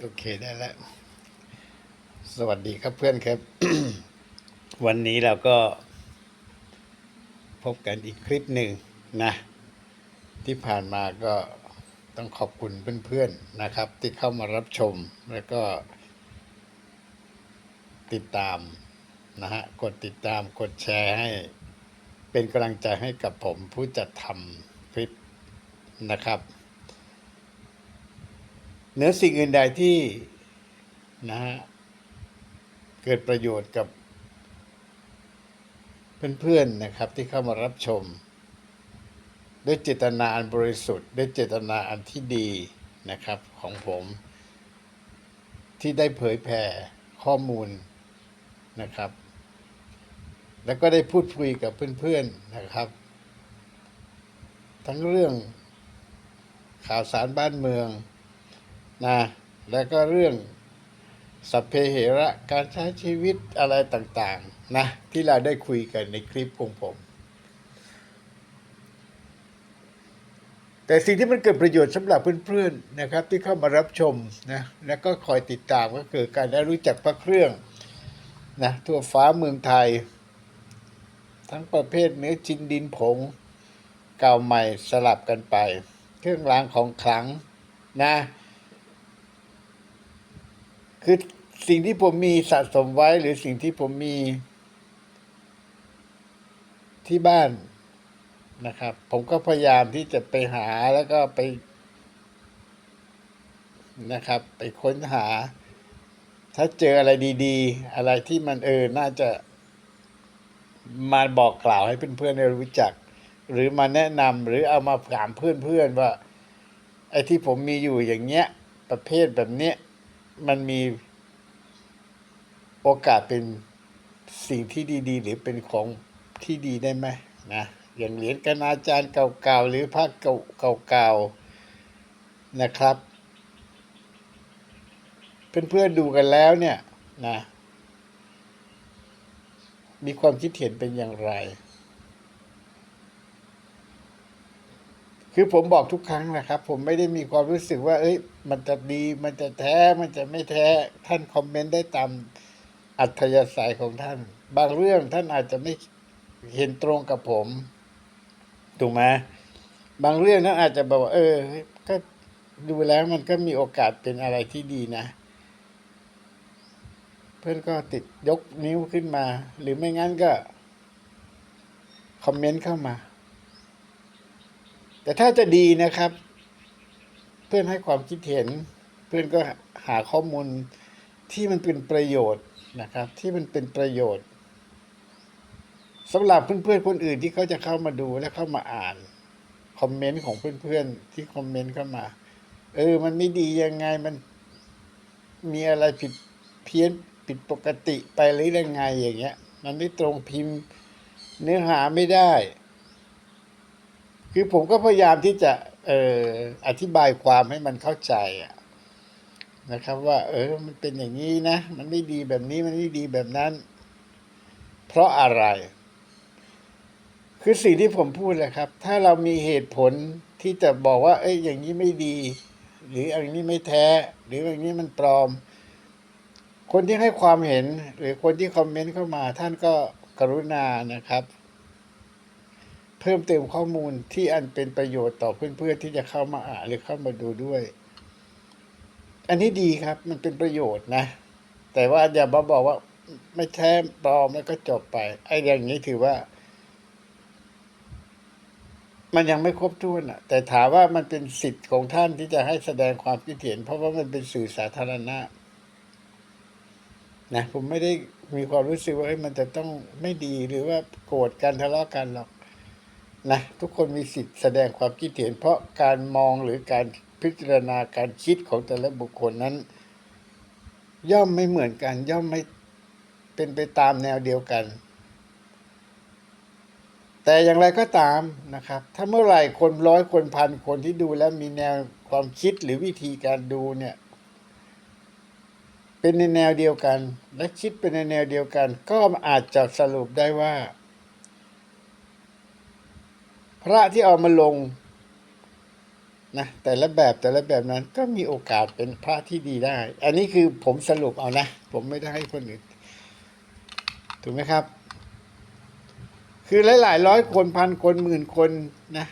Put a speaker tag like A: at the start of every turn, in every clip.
A: โอเคได้แล้ว สวัสดีครับเพื่อนครับ วันนี้เราก็ พบกันอีกคลิปหนึ่งนะ ที่ผ่านมาก็ต้องขอบคุณเพื่อนๆนะครับ ที่เข้ามารับชมแล้วก็ ติดตามนะฮะกดติดตามกดแชร์ให้เป็นกำลังใจให้กับผมผู้จัดทำคลิปนะครับ เหนือสิ่งอื่นใดที่นะฮะเกิดประโยชน์กับ เพื่อนๆนะครับที่เข้ามารับชม ด้วยเจตนาอันบริสุทธิ์ ด้วยเจตนาอันที่ดีนะครับของผม ที่ได้เผยแผ่ข้อมูลนะครับ แล้วก็ได้พูดคุยกับเพื่อนๆนะครับ ทั้งเรื่องข่าวสารบ้านเมือง นะแล้วก็เรื่องสัพเพเหระการใช้ชีวิตอะไรต่างๆนะที่เราได้คุยกันในคลิปของผม แต่สิ่งที่มันเกิดประโยชน์สำหรับเพื่อนๆนะครับ ที่เข้ามารับชมนะแล้วก็คอยติดตามก็คือการได้รู้จักพระเครื่องนะทั่วฟ้าเมืองไทย ทั้งประเภทเนื้อจินดินผง เก่าใหม่สลับกันไป เครื่องรางของขลังนะ คือสิ่งที่ผมมีสะสมไว้หรือสิ่งที่ผมมี ที่บ้านนะครับ ผมก็พยายามที่จะไปหาแล้วก็ไป นะครับ ไปค้นหา ถ้าเจออะไรดีๆ อะไรที่มันเออน่าจะมาบอกกล่าวให้เพื่อนๆได้รู้จัก หรือมาแนะนำหรือเอามาถามเพื่อนๆว่า ไอ้ที่ผมมีอยู่อย่างเงี้ย ประเภทแบบเนี้ย มันมีโอกาสเป็นสิ่งที่ดีๆ หรือเป็นของที่ดีได้ไหมนะอย่างเหรียญกนาจารย์เก่าๆหรือภาคเก่าๆนะครับ เพื่อนๆดูกันแล้วเนี่ยนะมีความคิดเห็นเป็นอย่างไร คือผมบอกทุกครั้งนะครับ ผมไม่ได้มีความรู้สึกว่า เอ้ย มันจะดีมันจะแท้มันจะไม่แท้ท่านคอมเมนต์ได้ตามอัธยาศัยของท่าน บางเรื่องท่านอาจจะไม่เห็นตรงกับผมถูกไหมบางเรื่องท่านอาจจะบอกว่า เออ ก็ดูแล้วมันก็มีโอกาสเป็นอะไรที่ดีนะ เพื่อนก็ติดยกนิ้วขึ้นมา หรือไม่งั้นก็ คอมเมนต์เข้ามา แต่ถ้าจะดีนะครับ เพื่อนให้ความคิดเห็น เพื่อนก็หาข้อมูลที่มันเป็นประโยชน์นะครับ ที่มันเป็นประโยชน์สำหรับเพื่อนๆคนอื่นที่เขาจะเข้ามาดูและเข้ามาอ่านคอมเมนต์ของเพื่อนๆที่คอมเมนต์เข้ามา เออ มันไม่ดียังไงมันมีอะไรผิดเพี้ยนผิดปกติไปหรือยังไงอย่างเงี้ย มันไม่ตรงพิมพ์เนื้อหาไม่ได้ คือผมก็พยายามที่จะเอ่ออธิบายความให้มันเข้าใจอะนะครับ ว่า เออ มันเป็นอย่างนี้นะ มันไม่ดีแบบนี้มันไม่ดีแบบนั้น เพราะอะไร คือสิ่งที่ผมพูดแหละครับ ถ้าเรามีเหตุผลที่จะบอกว่า เอ้ยอย่างนี้ไม่ดี หรืออย่างนี้ไม่แท้ หรืออย่างนี้มันปลอม คนที่ให้ความเห็น หรือคนที่คอมเมนต์เข้ามา ท่านก็กรุณานะครับ เพิ่มเติมข้อมูลที่อันเป็นประโยชน์ต่อเพื่อนๆที่จะเข้ามาอ่านหรือเข้ามาดูด้วย อันนี้ดีครับ มันเป็นประโยชน์นะ แต่ว่าอย่ามาบอกว่าไม่แท้ปลอมแล้วก็จบไป ไอ้อย่างนี้ถือว่า มันยังไม่ครบถ้วนอะ แต่ถามว่ามันเป็นสิทธิ์ของท่านที่จะให้แสดงความคิดเห็น เพราะว่ามันเป็นสื่อสาธารณะนะผมไม่ได้มีความรู้สึกว่ามันจะต้องไม่ดีหรือว่าโกรธกันทะเลาะกันหรอก นะทุกคนมีสิทธิ์แสดงความคิดเห็น เพราะการมองหรือการพิจารณาการคิดของแต่ละบุคคลนั้น ย่อมไม่เหมือนกัน ย่อมไม่เป็นไปตามแนวเดียวกัน แต่อย่างไรก็ตามนะครับ ถ้าเมื่อไหร่คนร้อยคนพันคนที่ดูแล้วมีแนวความคิดหรือวิธีการดูเนี่ยเป็นในแนวเดียวกัน และคิดเป็นในแนวเดียวกัน ก็อาจจะสรุปได้ว่า พระที่เอามาลงนะแต่ละแบบแต่ละแบบนั้นก็มีโอกาสเป็นพระที่ดีได้ อันนี้คือผมสรุปเอานะ ผมไม่ได้ให้คนอื่น ถูกไหมครับ คือหลายๆ ร้อยคนพันคนหมื่นคนนะ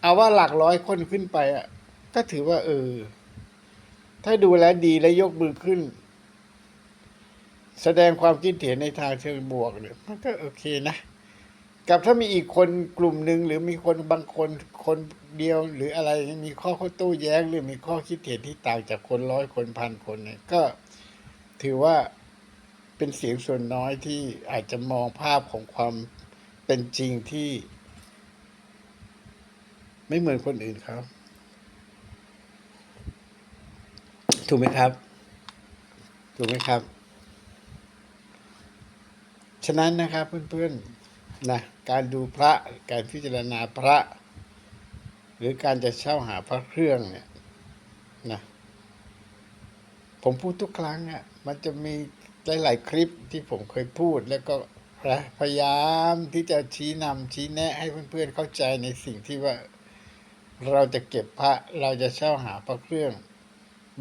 A: เอาว่าหลักร้อยคนขึ้นไปอะก็ถือว่า เออ ถ้าดูแลดีและยกมือขึ้น แสดงความคิดเห็นในทางเชิงบวกเนี่ยมันก็โอเคนะ กับถ้ามีอีกคนกลุ่มหนึ่งหรือมีคนบางคนคนเดียวหรืออะไรมีข้อข้อโต้แย้งหรือมีข้อคิดเห็นที่ต่างจากคนร้อยคนพันคนเนี่ยก็ถือว่าเป็นเสียงส่วนน้อยที่อาจจะมองภาพของความเป็นจริงที่ ไม่เหมือนคนอื่นเขาถูกไหมครับ ถูกไหมครับ ฉะนั้นนะครับเพื่อนๆ นะการดูพระการพิจารณาพระ หรือการจะเช่าหาพระเครื่องเนี่ยนะผมพูดทุกครั้งอะมันจะมีหลาย ๆ คลิปที่ผมเคยพูดแล้วก็พยายามที่จะชี้นำชี้แนะให้เพื่อน ๆ เข้าใจในสิ่งที่ว่าเราจะเก็บพระเราจะเช่าหาพระเครื่อง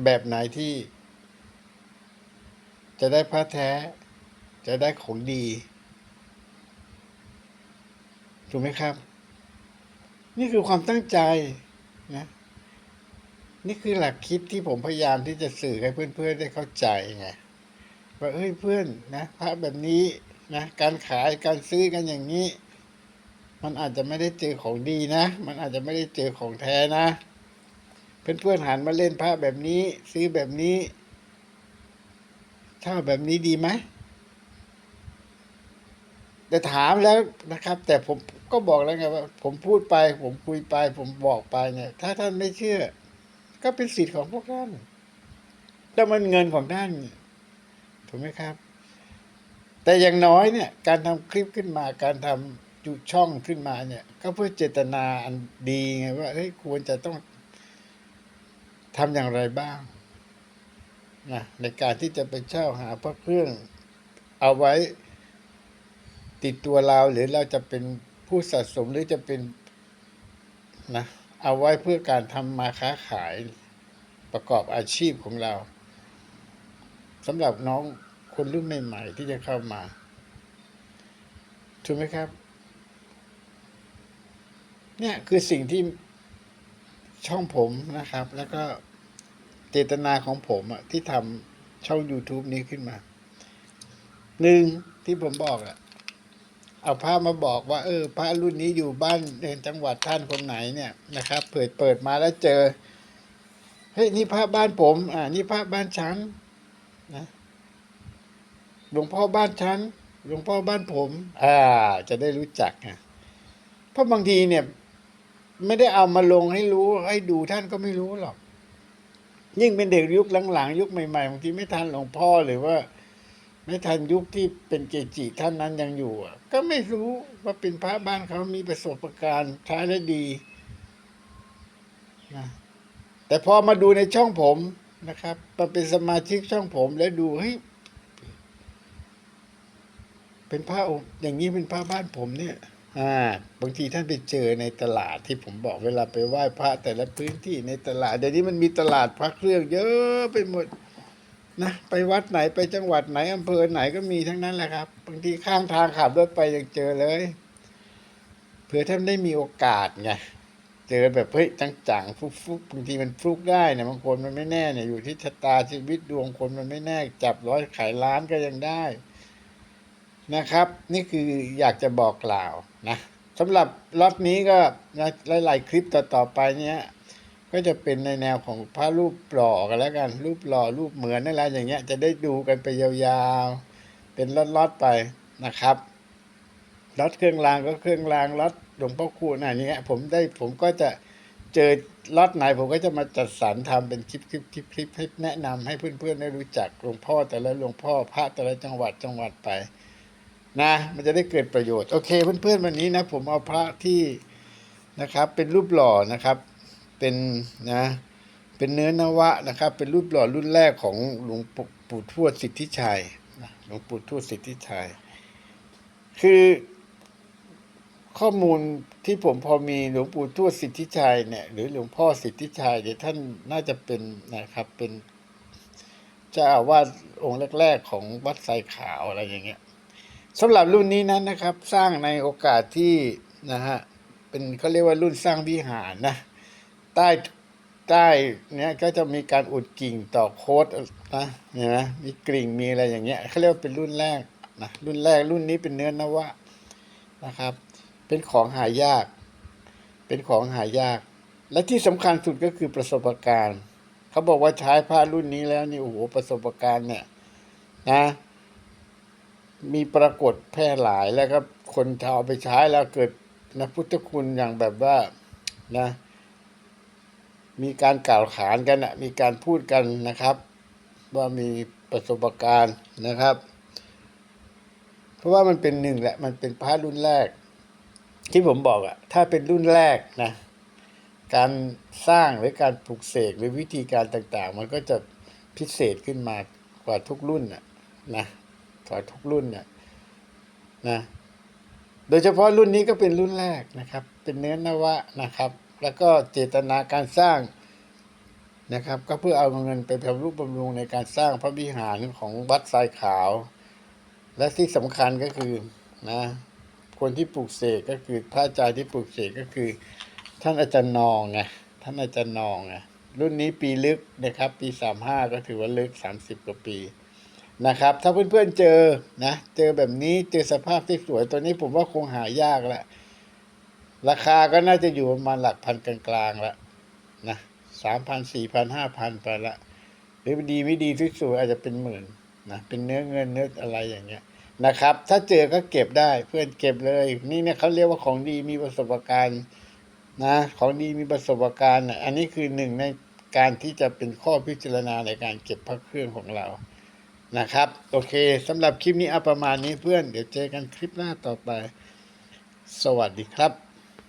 A: แบบไหนที่ จะได้พระแท้ จะได้ของดี ถูกไหมครับ นี่คือความตั้งใจนะนี่คือหลักคิดที่ผมพยายามที่จะสื่อให้เพื่อนๆได้เข้าใจไงว่าเอ้ยเพื่อนนะพระแบบนี้นะการขายการซื้อกันอย่างนี้ มันอาจจะไม่ได้เจอของดีนะ มันอาจจะไม่ได้เจอของแท้นะ เพื่อนๆหันมาเล่นพระแบบนี้ ซื้อแบบนี้เช่าแบบนี้ดีไหม แต่ถามแล้วนะครับ แต่ผมก็บอกแล้วไงว่า ผมพูดไป ผมคุยไป ผมบอกไปเนี่ย ถ้าท่านไม่เชื่อ ก็เป็นสิทธิ์ของพวกท่านแต่มันเงินของท่านถูกไหมครับ แต่อย่างน้อยเนี่ย การทำคลิปขึ้นมาการทำจุช่องขึ้นมาเนี่ย ก็เพื่อเจตนาอันดีไงว่าเฮ้ยควรจะต้องทำอย่างไรบ้างนะในการที่จะไปเช่าหาพระเครื่องเอาไว้ ติดตัวเราหรือเราจะเป็นผู้สะสมหรือจะเป็นนะเอาไว้เพื่อการทำมาค้าขายประกอบอาชีพของเราสำหรับน้องคนรุ่นใหม่ๆที่จะเข้ามา ถูกไหมครับ เนี่ยคือสิ่งที่ช่องผมนะครับ แล้วก็เจตนาของผมอะที่ทำช่อง YouTube นี้ขึ้นมาหนึ่งที่ผมบอกอะ เอาพระมาบอกว่า เออ พระรุ่นนี้อยู่บ้านเดินจังหวัดท่านคนไหนเนี่ยนะครับ เปิดเปิดมาแล้วเจอเฮ้ยนี่พระบ้านผมอ่านี่พระบ้านฉันนะหลวงพ่อบ้านฉันหลวงพ่อบ้านผม อ่า จะได้รู้จักไงเพราะบางทีเนี่ย ไม่ได้เอามาลงให้รู้ให้ดูท่านก็ไม่รู้หรอก ยิ่งเป็นเด็กยุคหลังๆ ยุคใหม่ๆบางทีไม่ทันหลวงพ่อหรือว่า ไม่ทันยุคที่เป็นเกจิท่านนั้นยังอยู่ก็ไม่รู้ว่าเป็นพระบ้านเขามีประสบการณ์ใช้ได้ดีนะแต่พอมาดูในช่องผมนะครับมาเป็นสมาชิกช่องผมแล้วดูเฮ้ยเป็นพระองค์อย่างนี้เป็นพระบ้านผมเนี่ยอ่าบางทีท่านไปเจอในตลาดที่ผมบอกเวลาไปไหว้พระแต่ละพื้นที่ในตลาดเดี๋ยวนี้มันมีตลาดพระเครื่องเยอะไปหมด นะไปวัดไหนไปจังหวัดไหนอำเภอไหนก็มีทั้งนั้นแหละครับบางทีข้างทางขับรถไปยังเจอเลย เผื่อท่านได้มีโอกาสไงเจอแบบเฮ้ยจังๆฟุกๆบางทีมันฟุกได้เนี่ยบางคนมันไม่แน่เนี่ยอยู่ที่ชะตาชีวิตดวงคนมันไม่แน่ จับร้อยขายล้านก็ยังได้นะครับ นี่คืออยากจะบอกกล่าวนะสำหรับล็อตนี้ก็นหลายๆคลิปต่อๆไปเนี้ย ก็จะเป็นในแนวของพระรูปหล่อกันแล้วกัน รูปหล่อรูปเหมือนนั่นแหละอย่างเงี้ยจะได้ดูกันไปยาวๆ เป็นล็อตๆไปนะครับล็อตเครื่องรางก็เครื่องรางล็อตหลวงพ่อคูณอะไรเงี้ยผมได้ผมก็จะเจอล็อตไหนผมก็จะมาจัดสรรทำเป็นคลิปคลิปคลิปคลิปให้แนะนำให้เพื่อนๆได้รู้จักหลวงพ่อแต่ละหลวงพ่อพระแต่ละจังหวัดจังหวัดไปนะมันจะได้เกิดประโยชน์โอเคเพื่อนๆวันนี้นะผมเอาพระที่นะครับเป็นรูปหล่อนะครับ เป็นนะเป็นเนื้อนวะนะครับ เป็นรูปหล่อรุ่นแรกของหลวงปู่ทวดสิทธิชัยหลวงปู่ทวดสิทธิชัย คือข้อมูลที่ผมพอมีหลวงปู่ทวดสิทธิชัยเนี่ยหรือหลวงพ่อสิทธิชัยเนี่ยวท่านน่าจะเป็นนะครับเป็นเจ้าอาวาสองค์แรก ๆ ของวัดไซขาวอะไรอย่างเงี้ยสำหรับรุ่นนี้นั้นนะครับ สร้างในโอกาสที่นะฮะเป็นเขาเรียกว่ารุ่นสร้างวิหารนะ ใต้ใต้เนี้ยก็จะมีการอุดกิ่งต่อโค้ดนะเห็นไหมมีกิ่งมีอะไรอย่างเงี้ยเขาเรียกว่าเป็นรุ่นแรกนะรุ่นแรกรุ่นนี้เป็นเนื้อนวะนะครับ เป็นของหายาก เป็นของหายาก และที่สำคัญสุดก็คือประสบการณ์เขาบอกว่าใช้ผ้ารุ่นนี้แล้วนี่โอ้โหประสบการณ์เนี่ยนะมีปรากฏแพร่หลายแล้วก็คนชาไปใช้แล้วเกิดนะพุทธคุณอย่างแบบว่านะ มีการกล่าวขานกันนะมีการพูดกันนะครับ ว่ามีประสบการณ์นะครับ เพราะว่ามันเป็นหนึ่งแหละมันเป็นพระรุ่นแรก ที่ผมบอกอะถ้าเป็นรุ่นแรกนะการสร้างหรือการปลูกเสกหรือวิธีการต่างๆ มันก็จะพิเศษขึ้นมากว่าทุกรุ่นน่ะนะกว่าทุกรุ่นน่ะนะ โดยเฉพาะรุ่นนี้ก็เป็นรุ่นแรกนะครับ เป็นเนื้อนวะนะครับ แล้วก็เจตนาการสร้างนะครับ ก็เพื่อเอาเงินไปทำรูปบำรุงในการสร้างพระวิหารของวัดทรายขาว และที่สำคัญก็คือนะคนที่ปลูกเสกก็คือพระอาจารย์ที่ปลูกเสกก็คือ ท่านอาจารย์นองไงท่านอาจารย์นองไงรุ่นนี้ปีลึกนะครับ ปีสามห้าก็ถือว่าลึกสามสิบกว่าปีนะครับ ถ้าเพื่อนๆเจอนะ เจอแบบนี้เจอสภาพที่สวยตัวนี้ผมว่าคงหายากละ ราคาก็น่าจะอยู่ประมาณหลักพันกลางๆละนะสามพันสี่พันห้าพันไปละหรือดีไม่ดีที่สวยอาจจะเป็นหมื่นนะเป็นเนื้อเงินเนื้ออะไรอย่างเงี้ยนะครับ ถ้าเจอก็เก็บได้เพื่อนเก็บเลย นี่เนี่ยเขาเรียกว่าของดีมีประสบการณ์นะของดีมีประสบการณ์อันนี้คือหนึ่งในการที่จะเป็นข้อพิจารณาในการเก็บพระเครื่องของเรานะครับ โอเคสำหรับคลิปนี้เอาประมาณนี้เพื่อน เดี๋ยวเจอกันคลิปหน้าต่อไป สวัสดีครับ